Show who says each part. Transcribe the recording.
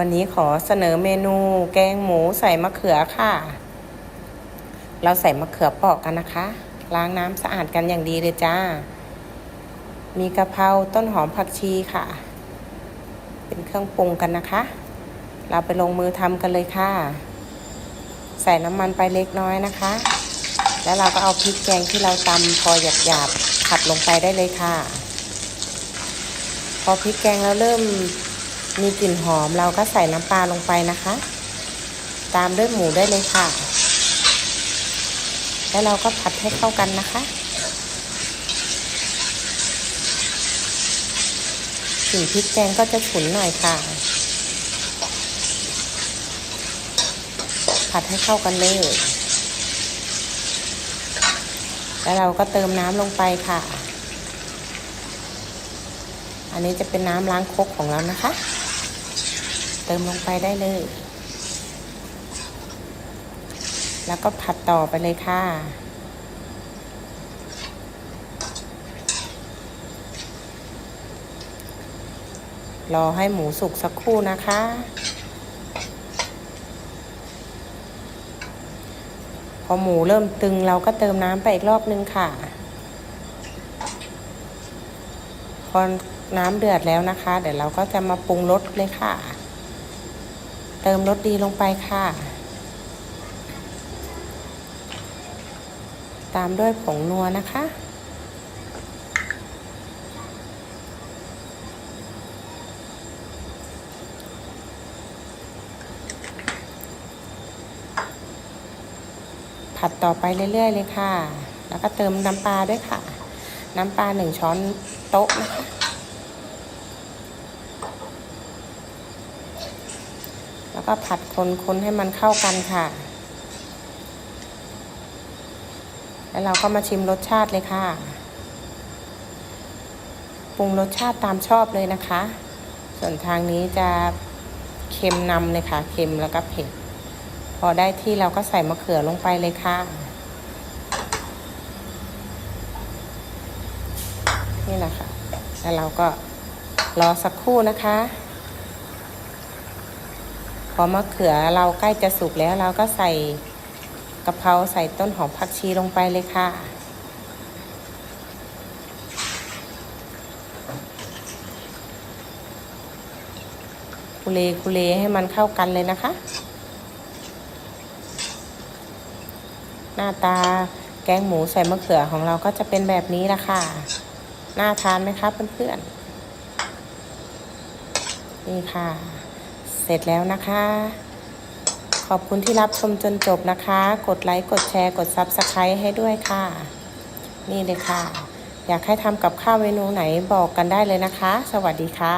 Speaker 1: วันนี้ขอเสนอเมนูแกงหมูใส่มะเขือค่ะ เราใส่มะเขือเปอกกันนะคะ ล้างน้ำสะอาดกันอย่างดีเลยจ้า มีกะเพราต้นหอมผักชีค่ะ เป็นเครื่องปรุงกันนะคะ เราไปลงมือทำกันเลยค่ะ ใส่น้ำมันไปเล็กน้อยนะคะ แล้วเราก็เอาพริกแกงที่เราตำพอหยาบๆผัดลงไปได้เลยค่ะ พอพริกแกงเราเริ่ม มีกลิ่นหอมเราก็ใส่น้ำปลาลงไปนะคะ ตามด้วยหมูได้เลยค่ะ แล้วเราก็ผัดให้เข้ากันนะคะกลิ่นพริกแกงก็จะฉุนหน่อยค่ะ ผัดให้เข้ากันเลย แล้วเราก็เติมน้ำลงไปค่ะอันนี้จะเป็นน้ำล้างครกของเรานะคะ เติมลงไปได้เลย แล้วก็ผัดต่อไปเลยค่ะ รอให้หมูสุกสักครู่นะคะ พอหมูเริ่มตึงเราก็เติมน้ำไปอีกรอบนึงค่ะ พอน้ำเดือดแล้วนะคะ เดี๋ยวเราก็จะมาปรุงรสเลยค่ะ เติมรสดีลงไปค่ะ ตามด้วยผงนัวนะคะ ผัดต่อไปเรื่อยๆเลยค่ะ แล้วก็เติมน้ำปลาด้วยค่ะ น้ำปลาหนึ่งช้อนโต๊ะนะคะ แล้วก็ผัดคนๆให้มันเข้ากันค่ะ แล้วเราก็มาชิมรสชาติเลยค่ะ ปรุงรสชาติตามชอบเลยนะคะ ส่วนทางนี้จะเค็มนำเลยค่ะ เค็มแล้วก็เผ็ด พอได้ที่เราก็ใส่มะเขือลงไปเลยค่ะ นี่แหละค่ะ แล้วเราก็รอสักครู่นะคะ พอมะเขือเราใกล้จะสุกแล้วเราก็ใส่กะเพราใส่ต้นหอมผักชีลงไปเลยค่ะ คุเลคุเลให้มันเข้ากันเลยนะคะ หน้าตาแกงหมูใส่มะเขือของเราก็จะเป็นแบบนี้ละค่ะ น่าทานไหมครับเพื่อนๆ นี่ค่ะ เสร็จแล้วนะคะ ขอบคุณที่รับชมจนจบนะคะ กดไลค์ กดแชร์ กด Subscribe ให้ด้วยค่ะ นี่เลยค่ะ อยากให้ทำกับข้าวเมนูไหนบอกกันได้เลยนะคะ สวัสดีค่ะ